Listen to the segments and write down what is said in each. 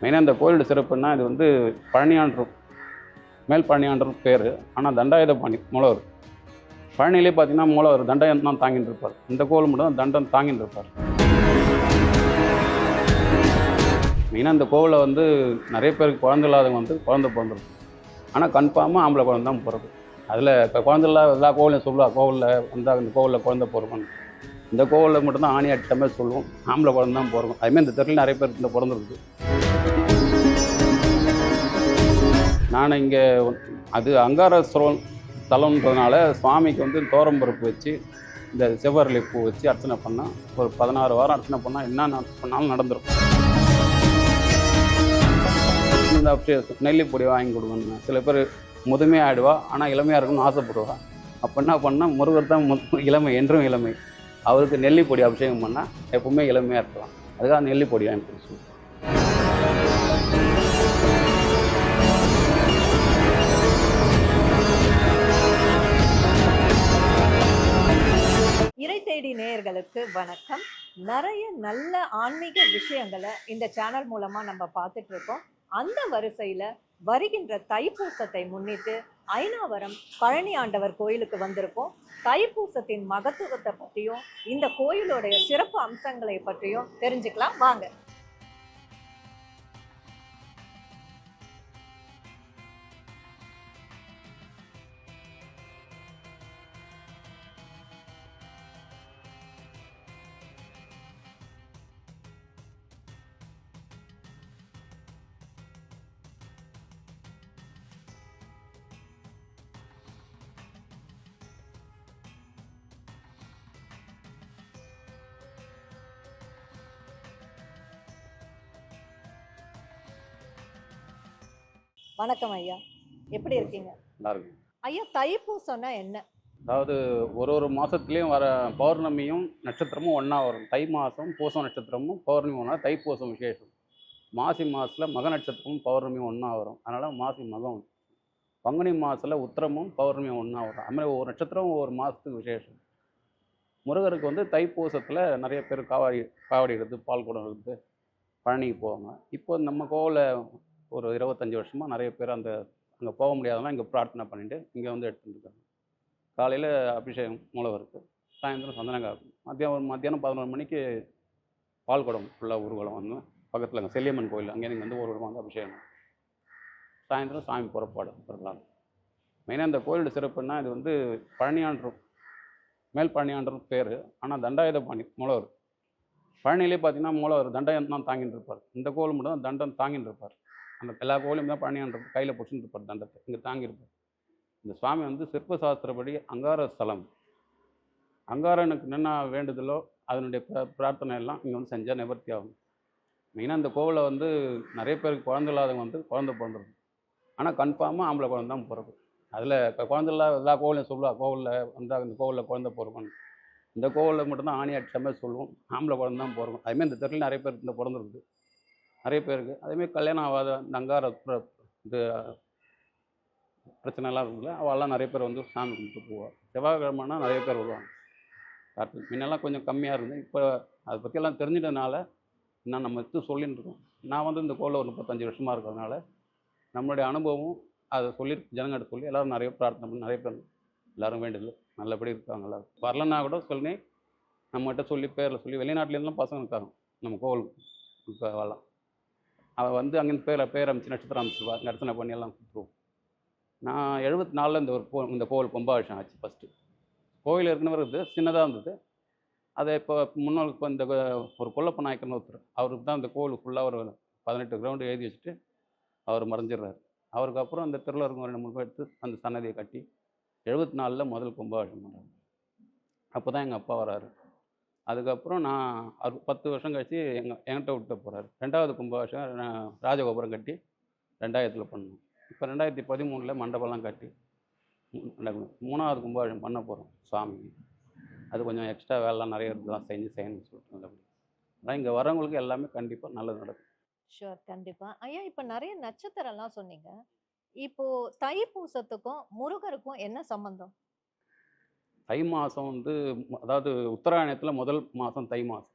மெயினாக இந்த கோயிலோட சிறப்புன்னா இது வந்து பழனியான்றும் மேல் பழனியாண்டர் பேர். ஆனால் தண்டாயுத பாணி மூலவர். பழனியிலே பார்த்தீங்கன்னா மூலவர் தண்டம் தான் தாங்கிட்டு இருப்பார். இந்த கோவில் மட்டும் தான் தண்டம் தாங்கிட்டு இருப்பார். மெயினாக இந்த கோவிலில் வந்து நிறைய பேருக்கு குழந்தை இல்லாதவங்க வந்து குழந்தை பிறந்திருக்கும் ஆனால் கன்ஃபார்மாக ஆம்பளை குழந்தை தான் பிறகு அதில் இப்போ குழந்தை இல்லாத எல்லா கோவிலையும் சொல்லுவா கோவிலில் வந்தால் இந்த கோவிலில் குழந்தை பிறக்கணும் இந்த கோவிலில் மட்டும்தான் ஆணி அடித்த மாதிரி சொல்லுவோம். ஆம்பளை குழந்தை தான் பிறக்கும். அதுமாதிரி இந்த தெருவில் நிறைய பேர் இந்த பிறந்திருக்கு. நான் இங்கே அது அங்காரஸ்வரம் தலம்ன்றதுனால சுவாமிக்கு வந்து தோரம்பருப்பு வச்சு இந்த செவ்வரளி பூ வச்சு அர்ச்சனை பண்ணால் ஒரு பதினாறு வாரம் அர்ச்சனை பண்ணால் என்ன பண்ணாலும் நடந்திருக்கும் இந்த அப்படியே நெல்லிப்பொடி வாங்கி கொடுக்கணும் சில பேர் முதுமையாக ஆயிடுவா ஆனால் இளமையாக இருக்கணும்னு ஆசைப்படுவா. அப்போ என்ன பண்ணால் முருகர் தான் மு- இளமை என்றும் இளமை. அவருக்கு நெல்லிப்பொடி அபிஷேகம் பண்ணால் எப்பவுமே இளமையாக இருக்கலாம். அதுக்காக நெல்லிப்பொடி வாங்கி கொடுத்து தேடி நேயர்களுக்கு வணக்கம். நிறைய நல்ல ஆன்மீக விஷயங்களை இந்த சேனல் மூலமாக நம்ம பார்த்துட்டு இருக்கோம். அந்த வரிசையில் வருகின்ற தைப்பூசத்தை முன்னிட்டு ஐநாவரம் பழனி ஆண்டவர் கோயிலுக்கு வந்திருக்கோம். தைப்பூசத்தின் மகத்துவத்தை பற்றியும் இந்த கோயிலுடைய சிறப்பு அம்சங்களை பற்றியும் தெரிஞ்சுக்கலாம். வாங்க. வணக்கம் ஐயா. எப்படி இருக்கீங்க? நல்லா இருக்கும் ஐயா தைப்பூசம்னா என்ன? அதாவது ஒரு ஒரு மாதத்துலேயும் வர பௌர்ணமியும் நட்சத்திரமும் ஒன்றா வரும். தை மாதம் பூசம் நட்சத்திரமும் பௌர்ணமி ஒன்றா தைப்பூசம் விசேஷம். மாசி மாதத்தில் மக நட்சத்திரமும் பௌர்ணமியும் ஒன்றா வரும். அதனால் மாசி மகம். பங்குனி மாதத்தில் உத்திரமும் பௌர்ணமியும் ஒன்றா வரும். அது மாதிரி ஒவ்வொரு நட்சத்திரம் ஒவ்வொரு மாதத்துக்கு விசேஷம். முருகருக்கு வந்து தைப்பூசத்தில் நிறைய பேர் காவடி காவடி எடுத்து பால் குடம் எடுத்து பழனிக்கு போவாங்க. இப்போ நம்ம கோவிலில் ஒரு இருபத்தஞ்சி வருஷமாக நிறைய பேர் அந்த அங்கே போக முடியாதவங்க இங்கே பிரார்த்தனை பண்ணிவிட்டு இங்கே வந்து எடுத்துட்டு இருக்காங்க. காலையில் அபிஷேகம் மூலவருக்கு சாயந்தரம் சந்தனங்காப்பு மத்தியானம் மத்தியானம் பதினோரு மணிக்கு பால் குடம் ஃபுல்லாக ஊர்வலம் வந்து பக்கத்தில் அங்கே செல்லியம்மன் கோயில் அங்கே நீங்கள் வந்து ஊர்வலம் வந்து அபிஷேகம் சாயந்தரம் சாமி புறப்பாடு வரலாம் மெயினாக இந்த கோயிலோட சிறப்புன்னா இது வந்து பழனியாண்டர் மேல் பழனியாண்டர் பேர் ஆனால் தண்டாயுத பாணி மூலவர். பழனியிலே பார்த்தீங்கன்னா மூலவர் தண்டம் தான் தாங்கிட்டு இருப்பார். இந்த கோவில் மட்டும் தான் தண்டம் தாங்கிட்டு இருப்பார். அந்த எல்லா கோவிலையும் தான் பழனியாண்டர் கையில் பிடிச்சிட்டு இருப்பார் தண்டத்தை. இங்கே தாங்கியிருப்பார். இந்த சுவாமி வந்து சிற்ப சாஸ்திரப்படி அங்கார ஸ்தலம். அங்காரனுக்கு என்ன வேண்டுதலோ அதனுடைய பிரார்த்தனை எல்லாம் இங்கே வந்து செஞ்சால் நிவர்த்தி ஆகும். மெயினாக இந்த கோவிலில் வந்து நிறைய பேருக்கு குழந்தை இல்லாதவங்க வந்து குழந்தை பிறந்துடும் ஆனால் கன்ஃபார்மாக ஆம்பளை குழந்தை தான் பிறகு அதில் இப்போ குழந்தை இல்லாத எல்லா கோவிலையும் சொல்லுவா கோவிலில் வந்தால் இந்த கோவிலில் குழந்தை பிறக்கணும் இந்த கோவிலில் மட்டும்தான் ஆணி அடித்த மாதிரி சொல்லுவோம் ஆம்பளை குழந்தை தான் பிறக்கும். அதுமாதிரி இந்த தெருவில் நிறைய பேருக்கு இந்த பிறந்துருக்குது நிறைய பேருக்கு அதேமாதிரி கல்யாணம் ஆகாத நங்கார இது பிரச்சனைலாம் இருக்குல்ல அவெல்லாம் நிறைய பேர் வந்து சாமி கும்பிட்டு போவாள் செவ்வாய்க்கிழமைனா நிறைய பேர் வருவாங்க. கார்த்திகை முன்னெல்லாம் கொஞ்சம் கம்மியாக இருந்தது இப்போ அதை பற்றியெல்லாம் தெரிஞ்சிட்டனால நான் நம்ம எடுத்து சொல்லின்னு இருக்கோம். நான் வந்து இந்த கோவில் ஒரு முப்பத்தஞ்சு வருஷமாக இருக்கிறதுனால நம்மளுடைய அனுபவம் அதை சொல்லி ஜனங்கிட்ட சொல்லி எல்லோரும் நிறைய பிரார்த்தனை பண்ணி நிறைய பேர் எல்லோரும் வேண்டியது நல்லபடி இருக்காங்க எல்லோரும். வரலன்னா கூட சொல்லி நம்மகிட்ட சொல்லி பேரில் சொல்லி வெளிநாட்டிலேருந்துலாம் பசங்க இருக்காங்க நம்ம கோவில் இப்போ வரலாம் அவள் வந்து அங்கேருந்து பேர் பேர் அமைச்சு நட்சத்திரம் அமைச்சிருவா நர்த்தனை பண்ணி எல்லாம் கொடுத்துருவோம் நான் எழுபத்தி நாலில் இந்த ஒரு கோ இந்த கோவில் கும்பாபிஷேகம் ஆச்சு ஃபஸ்ட்டு கோவில் ஏற்கனவே இருக்குது சின்னதாக இருந்தது. அதை இப்போ முன்னாள் இப்போ இந்த ஒரு கொல்லப்ப நாயக்கர்னு ஒருத்தர் அவருக்கு தான் இந்த கோவில் ஃபுல்லாக ஒரு பதினெட்டு கிரவுண்டு எழுதி வச்சுட்டு அவர் மறைஞ்சிடுறாரு. அவருக்கு அப்புறம் அந்த தெருவில் ரெண்டு மூணு எடுத்து அந்த சன்னதியை கட்டி எழுபத்தி நாலில் முதல் கும்பாபிஷேகம் பண்ணுறாங்க அப்போ தான் எங்கள் அப்பா வராரு. அதுக்கப்புறம் நான் அது பத்து வருஷம் கழித்து எங்கள் என்கிட்ட விட்டு போகிறாரு ரெண்டாவது கும்பாபிஷேகம் ராஜகோபுரம் கட்டி ரெண்டாயிரத்தில் பண்ணோம். இப்போ ரெண்டாயிரத்தி பதிமூணில் மண்டபம்லாம் கட்டி நடக்கணும். மூணாவது கும்பாபிஷேகம் பண்ண போகிறோம் சாமி. அது கொஞ்சம் எக்ஸ்ட்ரா வேலைலாம் நிறைய இருக்குதான் செஞ்சு செய்யணும்னு சொல்லிட்டு நல்லபடி ஆனால் இங்கே வரவங்களுக்கு எல்லாமே கண்டிப்பாக நல்லது நடக்கும். ஷுவர் கண்டிப்பாக ஐயா இப்போ நிறைய நட்சத்திரம்லாம் சொன்னீங்க. இப்போ தைப்பூசத்துக்கும் முருகருக்கும் என்ன சம்பந்தம்? தை மாதம் வந்து அதாவது உத்தராயணத்தில் முதல் மாதம் தை மாதம்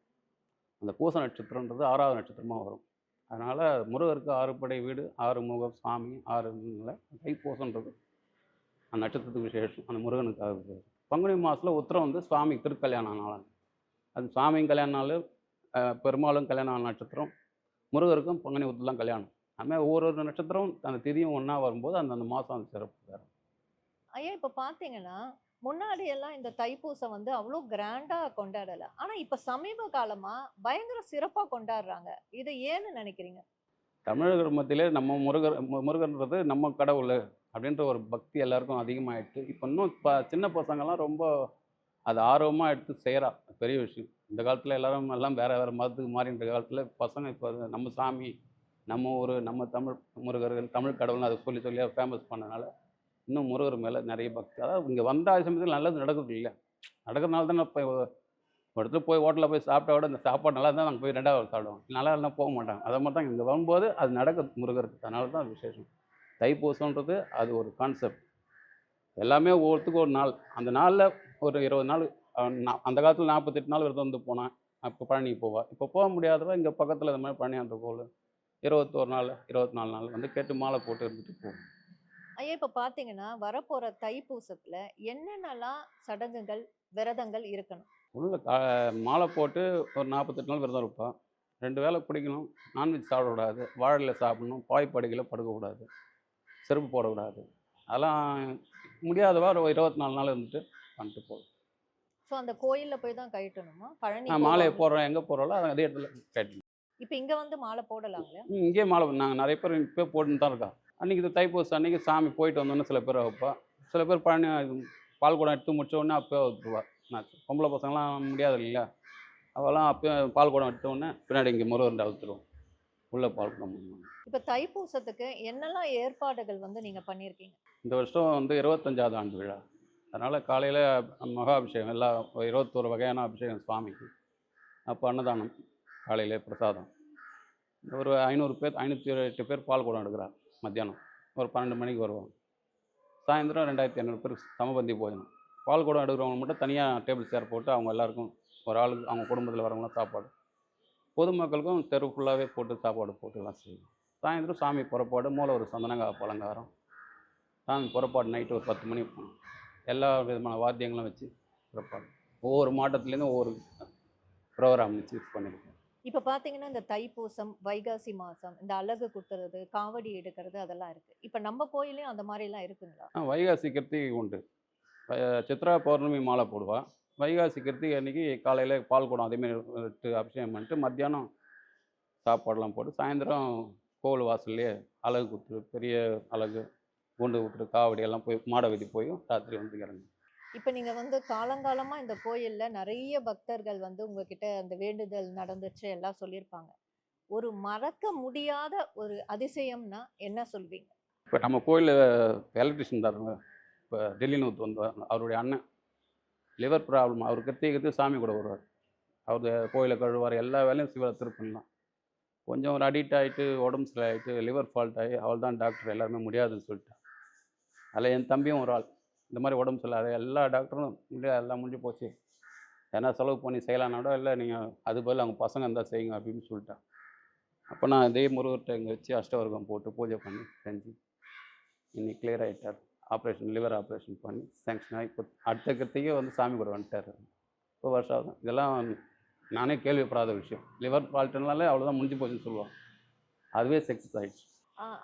அந்த பூச நட்சத்திரன்றது ஆறாவது நட்சத்திரமாக வரும். அதனால் முருகருக்கு ஆறு படை வீடு ஆறு முகம் சாமி ஆறு இதுல தைப்பூசன்றது அந்த நட்சத்திரத்துக்கு விசேஷம். அந்த முருகனுக்காக பங்குனி மாதத்தில் உத்திரம் வந்து சுவாமி திருக்கல்யாணம் நாள். அது சுவாமியும் கல்யாண நாள் பெருமாளும் கல்யாண நாள் நட்சத்திரம் முருகருக்கும் பங்குனி உத்திரம் கல்யாணம். அதுமாதிரி ஒவ்வொரு ஒரு நட்சத்திரம் அந்த திதியும் ஒன்றா வரும்போது அந்த அந்த மாதம் அந்த சிறப்பு வேறு. ஐயா இப்போ பார்த்தீங்கன்னா முன்னாடி எல்லாம் இந்த தைப்பூசம் வந்து அவ்வளோ கிராண்டாக கொண்டாடலை. ஆனால் இப்போ சமீப காலமாக பயங்கர சிறப்பாக கொண்டாடுறாங்க. இது ஏன்னு நினைக்கிறீங்க? தமிழர்கள் மத்தியிலே நம்ம முருகர் முருகன்றது நம்ம கடவுள் அப்படின்ற ஒரு பக்தி எல்லாருக்கும் அதிகமாகிடுச்சு இப்போ இன்னும் இப்போ சின்ன பசங்கள்லாம் ரொம்ப அது ஆர்வமாக எடுத்து செய்கிறா பெரிய விஷயம். இந்த காலத்தில் எல்லாரும் எல்லாம் வேறு வேறு மதத்துக்கு மாறின்ற காலத்தில் பசங்க இப்போ நம்ம சாமி நம்ம ஊர் நம்ம தமிழ் முருகர்கள் தமிழ் கடவுள்னு அதை சொல்லி சொல்லி ஃபேமஸ் பண்ணனால இன்னும் முருகர் மேலே நிறைய பக்தி. அதாவது இங்கே வந்த சமயத்தில் நல்லது நடக்குது இல்லை. நடக்கிறதுனால தான் இப்போ ஒரு இடத்துல போய் ஹோட்டலில் போய் சாப்பிட்டா விட இந்த சாப்பாடு நல்லா இருந்தால் நாங்கள் போய் ரெண்டாவது சாப்பிடுவோம் நல்லா இருந்தால் போக மாட்டாங்க அதை மாதிரி தான் இங்கே வரும்போது அது நடக்குது முருகருக்கு. அதனால தான் அது விசேஷம். தைப்பூசன்றது அது ஒரு கான்செப்ட் எல்லாமே ஒவ்வொருத்துக்கும் ஒரு நாள். அந்த நாளில் ஒரு இருபது நாள் அந்த காலத்தில் நாற்பத்தெட்டு நாள் விரதம் வந்து போனான் அப்போ பழனி போவா. இப்போ போக முடியாதவ இங்கே பக்கத்தில் இந்த மாதிரி பழனி அந்த கோவில் இருபத்தோரு நாள் இருபத்தி நாலு நாள் வந்து கேட்டு மாலை போட்டு இருந்துட்டு போவோம். ஐயா இப்ப பாத்தீங்கன்னா வரப்போற தைப்பூசத்துல என்னென்னலாம் சடங்குகள் விரதங்கள் இருக்கணும்? உள்ள கா மாலை போட்டு ஒரு நாற்பத்தெட்டு நாள் விரதம் இருப்பான் ரெண்டு வேளை பிடிக்கணும். நான்வெஜ் சாப்பிடக்கூடாது. வாழையில் சாப்பிடணும். பாய் படுக்கையில் படுக்கக்கூடாது. செருப்பு போடக்கூடாது. அதெல்லாம் முடியாதவா ஒரு இருபத்தி நாலு நாள் இருந்துட்டு வந்துட்டு போகும். ஸோ அந்த கோயில்ல போய் தான் கழட்டணுமா பழனி மாலையை. போடுறோம். எங்கே போடுறோம்ல? அது அதே இடத்துல கட்டணும் இப்ப இங்க வந்து மாலை போடலாங்களா? ம், இங்கேயே மாலை நாங்கள் நிறைய பேர் இப்போ போட்டுன்னு தான் இருக்கா அன்றைக்கி இது தைப்பூசம் அன்றைக்கி சாமி போயிட்டு வந்தோன்னே சில பேர் வைப்பா சில பேர் பழனி பால் குடம் எடுத்து முடிச்ச உடனே அப்போயே விட்டுருவா நான் பொம்பளை பசங்களாம் முடியாது இல்லையா அவெல்லாம் அப்போயே பால் குடம் எடுத்த உடனே பின்னாடி இங்கே முருகன் அவுத்துருவோம் உள்ளே பால் குடம் பண்ணுவாங்க. இப்ப தைப்பூசத்துக்கு என்னெல்லாம் ஏற்பாடுகள் வந்து நீங்க பண்ணியிருக்கீங்க? இந்த வருஷம் வந்து இருபத்தஞ்சாவது ஆண்டு விழா. அதனால் காலையில் மகா அபிஷேகம் எல்லா இருபத்தோரு வகையான அபிஷேகம் சுவாமிக்கு. அப்போ அன்னதானம் காலையிலே பிரசாதம். ஒரு ஐநூறு பேர் ஐநூற்றி எட்டு பேர் பால் குடம் எடுக்கிறார். மத்தியானம். ஒரு பன்னெண்டு மணிக்கு வருவோம். சாயந்தரம் ரெண்டாயிரத்தி ஐநூறு பேருக்கு சமபந்தி போயிடணும் பால் குடம் எடுக்கிறவங்க மட்டும் தனியாக டேபிள் சேர் போட்டு அவங்க எல்லாருக்கும் ஒரு ஆளுக்கு அவங்க குடும்பத்தில் வரவங்களாம் சாப்பாடு. பொதுமக்களுக்கும் தெரு ஃபுல்லாகவே போட்டு சாப்பாடு போட்டுலாம் செய்வோம். சாயந்தரம் சாமி புறப்பாடு மூளை ஒரு சந்தனங்காய் பலங்காரம். சாமி புறப்பாடு நைட்டு ஒரு பத்து மணி போகணும். எல்லா விதமான வாத்தியங்களும் வச்சு புறப்பாடு. ஒவ்வொரு மாவட்டத்துலேருந்து ஒவ்வொரு ப்ரோக்ராம் வச்சு பண்ணியிருக்கோம் இப்போ பார்த்தீங்கன்னா இந்த தைப்பூசம் வைகாசி மாதம் இந்த அலகு குத்துறது காவடி எடுக்கிறது அதெல்லாம் இருக்கு. இப்போ நம்ம கோயிலையும் அந்த மாதிரிலாம் இருக்குங்களா? ஆ, வைகாசி கிருத்திகை உண்டு. சித்ரா பௌர்ணமி மாலை போடுவா. வைகாசி கிருத்திகை அன்னைக்கு காலையில் பால் குடம் அதேமாரி அபிஷேகம் பண்ணிட்டு மத்தியானம் சாப்பாடெல்லாம் போட்டு சாயந்தரம் கோவில் வாசல்லையே அலகு குத்து பெரிய அலகு குண்டு விட்டுரு காவடி எல்லாம் போய் மாட வீதி போய் ராத்திரி வந்து இறங்கும். இப்போ நீங்கள் வந்து காலங்காலமாக இந்த கோயிலில் நிறைய பக்தர்கள் வந்து உங்ககிட்ட அந்த வேண்டுதல் நடந்துச்சு எல்லாம் சொல்லியிருப்பாங்க. ஒரு மறக்க முடியாத ஒரு அதிசயம்னா என்ன சொல்வீங்க? இப்போ நம்ம கோயிலில் எலக்ட்ரிஷியன் தருங்க இப்போ டெல்லிநூத் வந்து அவருடைய அண்ணன். Liver problem. அவர் கிருத்திகை கிருத்தி சாமி கூட வருவார். அவர் கோயிலை கழுவார் எல்லா வேலையும் சிவரை திருப்பண்ணலாம் கொஞ்சம் ஒரு அடிக்ட் ஆகிட்டு உடம்பு சரியாயிட்டு லிவர் ஃபால்ட் ஆகி அவள் தான் டாக்டர். எல்லாருமே முடியாதுன்னு சொல்லிட்டான். அதில் என் தம்பியும் ஒரு ஆள். இந்த மாதிரி உடம்பு சரியில்லாத எல்லா டாக்டரும் இல்லையா எல்லாம் முடிஞ்சு போச்சு. ஏன்னா செலவு பண்ணி செய்யலாம்னாட இல்லை நீங்கள் அது பதில் அவங்க பசங்க இருந்தால் செய்யுங்க அப்படின்னு சொல்லிட்டேன். அப்போ நான் இதே முருகர்கிட்ட இங்கே வச்சு அஷ்டவர்க்கம் போட்டு பூஜை பண்ணி செஞ்சு இன்னைக்கு கிளியர் ஆகிட்டார் ஆப்ரேஷன் லிவர் ஆப்ரேஷன் பண்ணி சேங்ஷன் ஆகி இப்போ அடுத்த கத்திக்கே வந்து சாமி கூட வந்துட்டார். இப்போ வருஷம் ஆகும் இதெல்லாம் நானே கேள்விப்படாத விஷயம். லிவர் ஃபால்ட்டுனாலே அவ்வளோதான் முடிஞ்சு போச்சுன்னு சொல்லுவாங்க. அதுவே சக்ஸஸ் ஆகிடுச்சு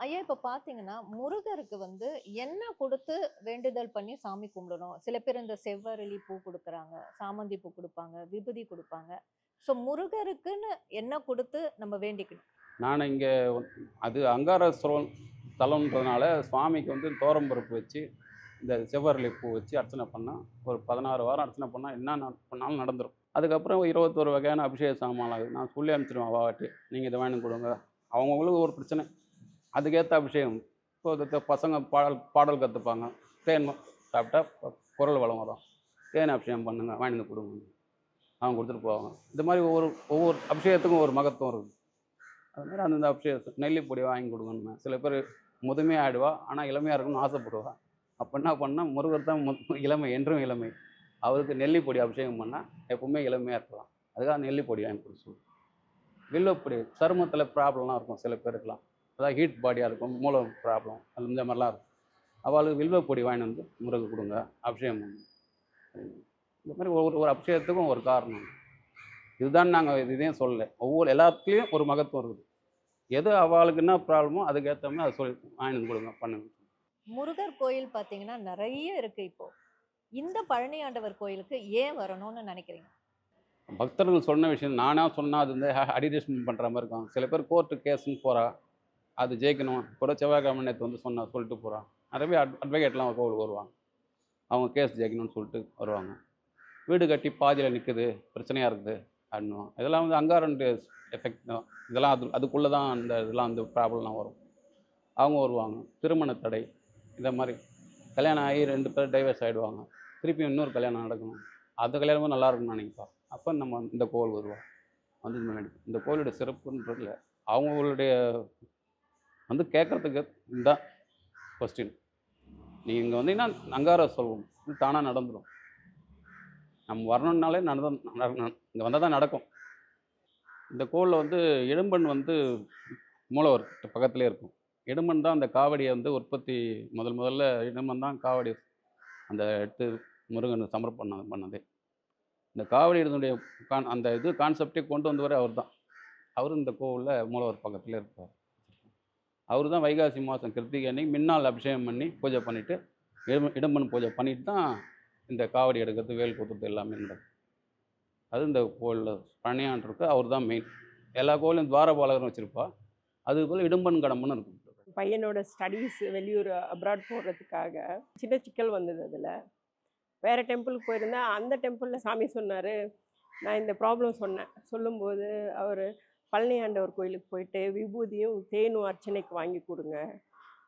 ஐயா இப்போ பார்த்தீங்கன்னா முருகருக்கு வந்து என்ன கொடுத்து வேண்டுதல் பண்ணி சாமி கும்பிடணும். சில பேர் இந்த செவ்வரளி பூ கொடுக்குறாங்க சாமந்தி பூ கொடுப்பாங்க விபூதி கொடுப்பாங்க. ஸோ முருகருக்குன்னு என்ன கொடுத்து நம்ம வேண்டிக்கணும். நான் இங்கே அது அங்காரஸ்வரம் தலம்ன்றதுனால சுவாமிக்கு வந்து தோரம்பருப்பு வச்சு இந்த செவ்வரளி பூ வச்சு அர்ச்சனை பண்ணால் ஒரு பதினாறு வாரம் அர்ச்சனை பண்ணால் என்ன நட- பண்ணாலும் நடந்துடும் அதுக்கப்புறம் இருபத்தோரு வகையான அபிஷேக சாமான் ஆகுது நான் சொல்லி அனுப்பிச்சிடுவேன் வாட்டி. நீங்கள் இதை வாங்கி கொடுங்க. அவங்கவுங்களுக்கு ஒரு பிரச்சனை. அதுக்கேற்ற அபிஷேகம். இப்போ பசங்க பாடல் பாடல் கற்றுப்பாங்க தேன் சாப்பிட்டா குரல் வளம் வரும். தேன் அபிஷேகம் பண்ணுங்க வாங்கி கொடுங்க. அவங்க கொடுத்துட்டு போவாங்க. இந்த மாதிரி ஒவ்வொரு ஒவ்வொரு அபிஷேகத்துக்கும் ஒரு மகத்துவம் இருக்குது அது மாதிரி அந்தந்த அபிஷேகம் நெல்லிப்பொடி வாங்கி கொடுக்கணுமே சில பேர் முதுமையாக ஆயிடுவா ஆனால் இளமையாக இருக்கணும்னு ஆசைப்படுவா. அப்போ என்ன பண்ணால் முருகர் தான் இளமை என்றும் இளமை. அவருக்கு நெல்லிப்பொடி அபிஷேகம் பண்ணால் எப்பவுமே இளமையாக இருக்கலாம். அதுக்காக நெல்லிப்பொடி வாங்கி கொடுத்து சொல்லு. சருமத்தில் ப்ராப்ளம்லாம் இருக்கும் சில பேருக்குலாம் அதாவது ஹீட் பாடியாக இருக்கும் மூலம் ப்ராப்ளம் அது இந்த மாதிரிலாம் இருக்கும். அவளுக்கு வில்வப்பொடி வாங்கிட்டு வந்து முருகு கொடுங்க அபிஷேகம் இந்த மாதிரி ஒவ்வொரு ஒரு அபிஷேகத்துக்கும் ஒரு காரணம். இதுதான் நாங்கள் இதையும் சொல்லலை. ஒவ்வொரு எல்லாத்துலேயும் ஒரு மகத்துவம் இருக்குது. எது அவளுக்கு என்ன ப்ராப்ளமோ அதுக்கேற்ற மாதிரி அதை சொல்லி வாங்கிட்டு வந்து கொடுங்க பண்ணுங்க. முருகர் கோயில் பார்த்தீங்கன்னா நிறைய இருக்கு இப்போ. இந்த பழனி ஆண்டவர் கோயிலுக்கு ஏன் வரணும்னு நினைக்கிறீங்க? பக்தர்கள் சொன்ன விஷயம் நானா சொன்னால் அது வந்து அடிடேஷன் பண்ணுற மாதிரி இருக்கும். சில பேர் கோர்ட்டு கேஸ்ன்னு போகிறா அது ஜெயிக்கணும். கூட செவ்வாய்க்கிழமை நேற்று வந்து சொன்ன சொல்லிட்டு போகிறான் நிறைய அட் அட்வொகேட்லாம் கோவிலுக்கு வருவாங்க. அவங்க கேஸ் ஜெயிக்கணும்னு சொல்லிட்டு வருவாங்க. வீடு கட்டி பாதியில் நிற்குது பிரச்சனையாக இருக்குது அப்படின்னும் இதெல்லாம் வந்து அங்காரண்ட் எஃபெக்ட் தான். இதெல்லாம் அது அதுக்குள்ளே தான் அந்த இதெல்லாம் அந்த ப்ராப்ளம்லாம் வரும். அவங்க வருவாங்க. திருமண தடை இந்த மாதிரி கல்யாணம் ஆகி ரெண்டு பேர் டைவர்ஸ் ஆகிடுவாங்க திருப்பி இன்னொரு கல்யாணம் நடக்கணும். அந்த கல்யாணமும் நல்லா இருக்கும்னு நினைப்பா. அப்போ நம்ம இந்த கோவில் வருவோம். வந்து முன்னாடி இந்த கோவிலோட சிறப்புன்றதுல அவங்களுடைய வந்து கேட்குறதுக்கு இந்த கொஸ்டின் நீங்கள் இங்கே வந்தீங்கன்னா அங்கார சொல்வோம். தானாக நடந்துடும் நம்ம வரணுன்னாலே நடந்த இங்கே வந்தால் தான் நடக்கும். இந்த கோவிலில் வந்து இடும்பன் வந்து மூலவர் பக்கத்துலேயே இருக்கும். இடும்பன் தான் அந்த காவடியை வந்து உற்பத்தி முதல் முதல்ல இடும்பன் தான் காவடி அந்த எடுத்து முருகன் சமர்ப்பணம் பண்ணதே. இந்த காவடி இதனுடைய கான் அந்த இது கான்செப்டே கொண்டு வந்தவரே அவர் தான் அவரும் இந்த கோவிலில் மூலவர் பக்கத்தில் இருப்பார். அவர் தான் வைகாசி மாதம் கிருத்திகை அன்னைக்கு முன்னால் அபிஷேகம் பண்ணி பூஜை பண்ணிவிட்டு இடம் இடம்பன் பூஜை பண்ணிட்டு தான் இந்த காவடி எடுக்கிறது வேல் குத்துறது எல்லாமே நடக்கும் அது இந்த கோவிலில் பழனியான்ருக்கு அவர் தான் மெயின் எல்லா கோவிலும் துவாரபாலகரும் வச்சுருப்பா. அது போல் இடும்பன் கடம்பன்னு இருக்கும். பையனோட ஸ்டடீஸ் வெளியூர் அப்ராட் போடுறதுக்காக சின்ன சிக்கல் வந்தது அதில். வேறு டெம்பிளுக்கு போயிருந்தேன் அந்த டெம்பிளில் சாமி சொன்னார். நான் இந்த ப்ராப்ளம் சொன்னேன். சொல்லும்போது அவர் பழனி ஆண்டவர் கோயிலுக்கு போயிட்டு விபூதியும் தேனும் அர்ச்சனைக்கு வாங்கி கொடுங்க.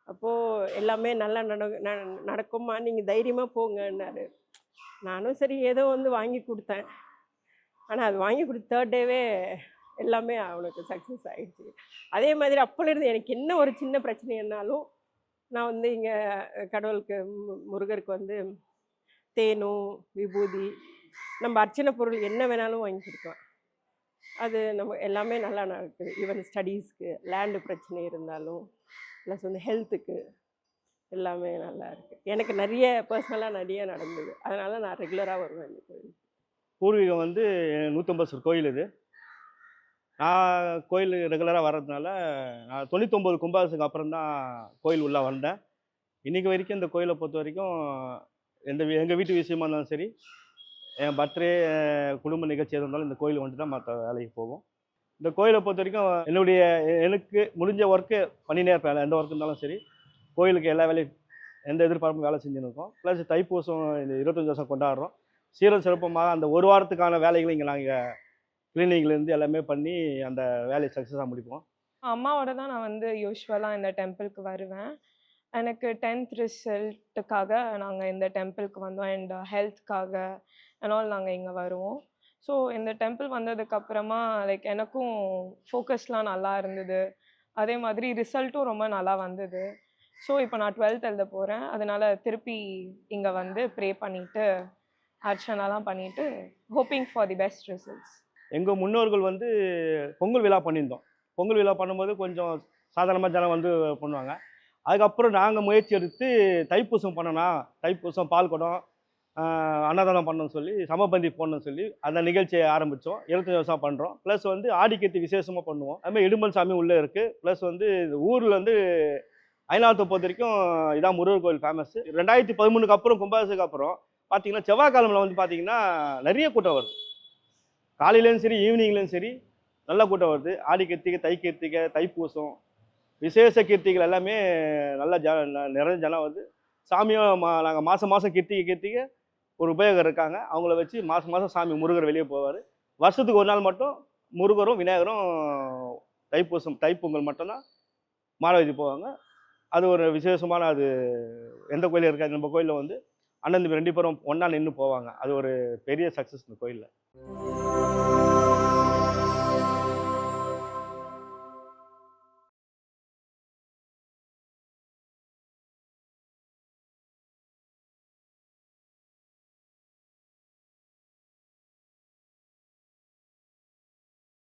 அப்போது எல்லாமே நல்லா நட ந- நடக்குமா? நீங்கள் தைரியமாக போங்கன்னாரு. நானும் சரி ஏதோ வந்து வாங்கி கொடுத்தேன். ஆனால் அது வாங்கி கொடுத்த தேர்ட் டேவே எல்லாமே அவனுக்கு சக்ஸஸ் ஆகிடுச்சு அதே மாதிரி அப்போலேருந்து எனக்கு என்ன ஒரு சின்ன பிரச்சனைன்னாலும் நான் வந்து இங்கே கடவுளுக்கு மு- முருகருக்கு வந்து தேனும் விபூதி நம்ம அர்ச்சனை பொருள் என்ன வேணாலும் வாங்கி கொடுக்கலாம். அது நம்ம எல்லாமே நல்லா நடக்குது. ஈவன் ஸ்டடீஸ்க்கு லேண்டு பிரச்சனை இருந்தாலும் ப்ளஸ் வந்து ஹெல்த்துக்கு எல்லாமே நல்லா இருக்குது எனக்கு நிறைய பர்சனலாக நிறைய நடந்தது. அதனால் நான் ரெகுலராக வருவேன் இந்த கோயில் பூர்வீகம் வந்து நூற்றம்பது கோயில் இது. நான் கோயில் ரெகுலராக வர்றதுனால நான் தொண்ணூத்தொம்பது கும்பாபிஷேகம் அப்புறம் தான் கோயில் உள்ளே வந்தேன். இன்றைக்கி வரைக்கும் இந்த கோயிலை பொறுத்த வரைக்கும் எந்த எங்கள் வீட்டு விஷயமா இருந்தாலும் சரி என் பர்த்டே குடும்ப நிகழ்ச்சி எது இருந்தாலும் இந்த கோயில் வந்துட்டு தான் மற்ற வேலைக்கு போவோம். இந்த கோயிலை பொறுத்த வரைக்கும் என்னுடைய எனக்கு முடிஞ்ச ஒர்க்கு பண்ணினே இருப்பேன். எந்த ஒர்க் இருந்தாலும் சரி கோயிலுக்கு எல்லா வேலையும் எந்த எதிர்பார்ப்பும் வேலை செஞ்சுன்னு இருக்கோம். ப்ளஸ் தைப்பூசம் இந்த இருபத்தஞ்சி வருஷம் கொண்டாடுறோம். சீரம் சிறப்பமாக அந்த ஒரு வாரத்துக்கான வேலைகளை இங்கே நாங்கள் கிளினிக்லேருந்து எல்லாமே பண்ணி அந்த வேலையை சக்ஸஸாக முடிப்போம். அம்மாவோட தான் நான் வந்து யூஸ்வலாக இந்த டெம்பிளுக்கு வருவேன். எனக்கு டென்த் ரிசல்ட்டுக்காக நாங்கள் இந்த டெம்பிளுக்கு வந்தோம். அண்ட் ஹெல்த்துக்காக அண்ட் ஆல் நாங்கள் இங்கே வருவோம். ஸோ இந்த டெம்பிள் வந்ததுக்கப்புறமா லைக் எனக்கும் ஃபோக்கஸ்லாம் நல்லா இருந்தது. அதே மாதிரி ரிசல்ட்டும் ரொம்ப நல்லா வந்தது. ஸோ இப்போ நான் டுவெல்த் எழுத போகிறேன் அதனால் திருப்பி இங்கே வந்து ப்ரே பண்ணிவிட்டு அர்ச்சனாலாம் பண்ணிவிட்டு hoping for the best results எங்கள் முன்னோர்கள் வந்து பொங்கல் விழா பண்ணியிருந்தோம். பொங்கல் விழா பண்ணும்போது கொஞ்சம் சாதாரணமாக ஜனம் வந்து பண்ணுவாங்க. அதுக்கப்புறம் நாங்கள் முயற்சி எடுத்து தைப்பூசம் பண்ணணும். தைப்பூசம் பால் குடம் அன்னதானம் பண்ணணும்னு சொல்லி சமபந்தி போடணும்னு சொல்லி அந்த நிகழ்ச்சியை ஆரம்பித்தோம் இருபத்தஞ்சு வருஷம் பண்ணுறோம் ப்ளஸ் வந்து ஆடிக்கத்தி விசேஷமாக பண்ணுவோம். அதுமாதிரி இடும்பன் சாமி உள்ளே இருக்குது ப்ளஸ் வந்து ஊரில் வந்து ஐநாத்து பொறுத்த வரைக்கும் இதான் முருகர் கோயில் ஃபேமஸ் ரெண்டாயிரத்தி பதிமூணுக்கு அப்புறம் கும்பாபிஷேகம் அப்புறம் பார்த்தீங்கன்னா செவ்வாய்க்கிழமில் வந்து பார்த்தீங்கன்னா நிறைய கூட்டம் வருது. காலையிலேயும் சரி ஈவினிங்லேயும் சரி நல்ல கூட்டம் வருது. ஆடி கிருத்திகை தை கீர்த்திகை தைப்பூசம் விசேஷ கீர்த்திகள் எல்லாமே நல்லா ஜ ந- நிறைய ஜனம் வருது. சாமியும் மா நாங்கள் மாதம் மாதம் கீர்த்திகை கீர்த்திகை ஒரு உபயோகம் இருக்காங்க. அவங்கள வச்சு மாதம் மாதம் சாமி முருகர் வெளியே போவார். வருஷத்துக்கு ஒரு நாள் மட்டும் முருகரும் விநாயகரும் தைப்பூசம் தைப்பொங்கல் மட்டும்தான் மாலவதி போவாங்க. அது ஒரு விசேஷமான அது எந்த கோயிலும் இருக்காது. நம்ம கோயிலில் வந்து அண்ணன் தம்பி ரெண்டு பேரும் ஒன்றா நின்று போவாங்க. அது ஒரு பெரிய சக்ஸஸ் இந்த கோயிலில்.